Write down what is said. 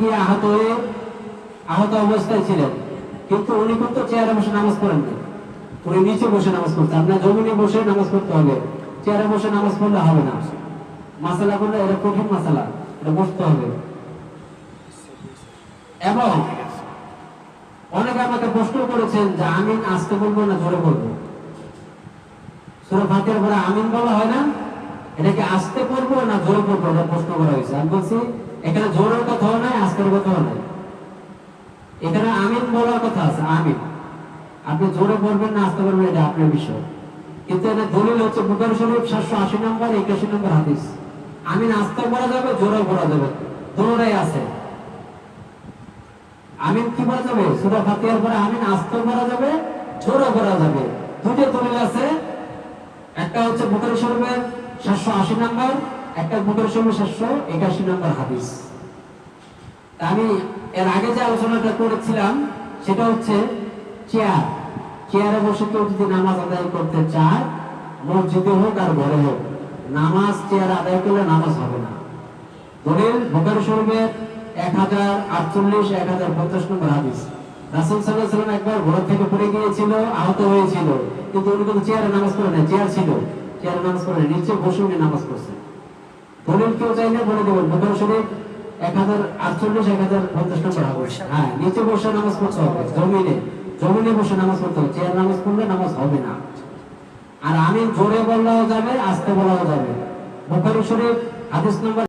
গিয়ে আহত হয়ে আহত অবস্থায় ছিলেন। কিন্তু উনি কিন্তু চেয়ারে বসে নামাজ পড়েন না। উনি নিচে বসে নামাজ পড়তে আপনার জমিনে বসে নামাজ পড়তে হবে। চেয়ারে বসে নামাজ পড়লে হবে না। মাসালা করলে এটা কঠিন মাসালা। এটা বসতে হবে। এবং অনেকে আমাকে প্রশ্ন করেছেন যে আমিন আসতে বলব না জোরে বলব? সুরা ফাতিহার পরে আমিন বলা হয় না? এটাকে আসতে পড়ব না জোরে পড়ব এটা প্রশ্ন করা হয়েছে। আমি বলছি এখানে জোরের কথাও নাই আস্তের কথাও নাই। এখানে আমিন বলার কথা আছে, আমিন। আপনি জোরে পড়বেন না আসতে পারবেন এটা আপনার বিষয়। কিন্তু এটা দলিল হচ্ছে, বুখারী শরীফ সাতশো আশি নম্বর, একাশি নম্বর হাদিস। আমিন আসতে পড়া যাবে, জোরে পড়া যাবে। দোনোটাই আছে। আমিন কি বলা যাবে? সুরা ফাতিহার পরে আমিন আসতে পড়া যাবে, জোরে পড়া যাবে। দুটো দলিল আছে। একটা হচ্ছে বুখারী শরীফের সাতশো আশি নম্বর একটা বুখারী শরীফের সাতশো একাশি নম্বর হাদিস। আমি এর আগে যে আলোচনাটা করেছিলাম সেটা হচ্ছে চেয়ার। চেয়ারে বসে কেউ যদি নামাজ আদায় করতে চায় মসজিদে হোক আর ঘরে হোক নামাজ চেয়ার আদায় করলে নামাজ হবে না। দলিল বুখারী শরীফের এক হাজার আটচল্লিশ এক হাজার পঞ্চাশ নম্বর হাদিস। রাসুল সাল্লাহ সাল্লাম একবার ঘোড়া থেকে পড়ে গিয়েছিল আহত হয়েছিল। কিন্তু উনি কিন্তু চেয়ারে নামাজ পড়ে না চেয়ার ছিল। চেয়ারে নামাজ না, নিচে বসে উনি নামাজ পড়ছেন। দলিল কেউ চাইলে বলে দেবেন। বুখারী শরীফ এক হাজার আটচল্লিশ এক হাজার পঞ্চাশ নম্বর হাদিস হ্যাঁ নিচে বসে নামাজ পড়তে হবে জমিনে। জমিনে বসে নামাজ পড়তে হবে। চেয়ার নামাজ পড়লে নামাজ হবে না। আর আমি জোরে বলাও যাবে আস্তে বলাও যাবে। বুখারী শরীফ হাদিস নম্বর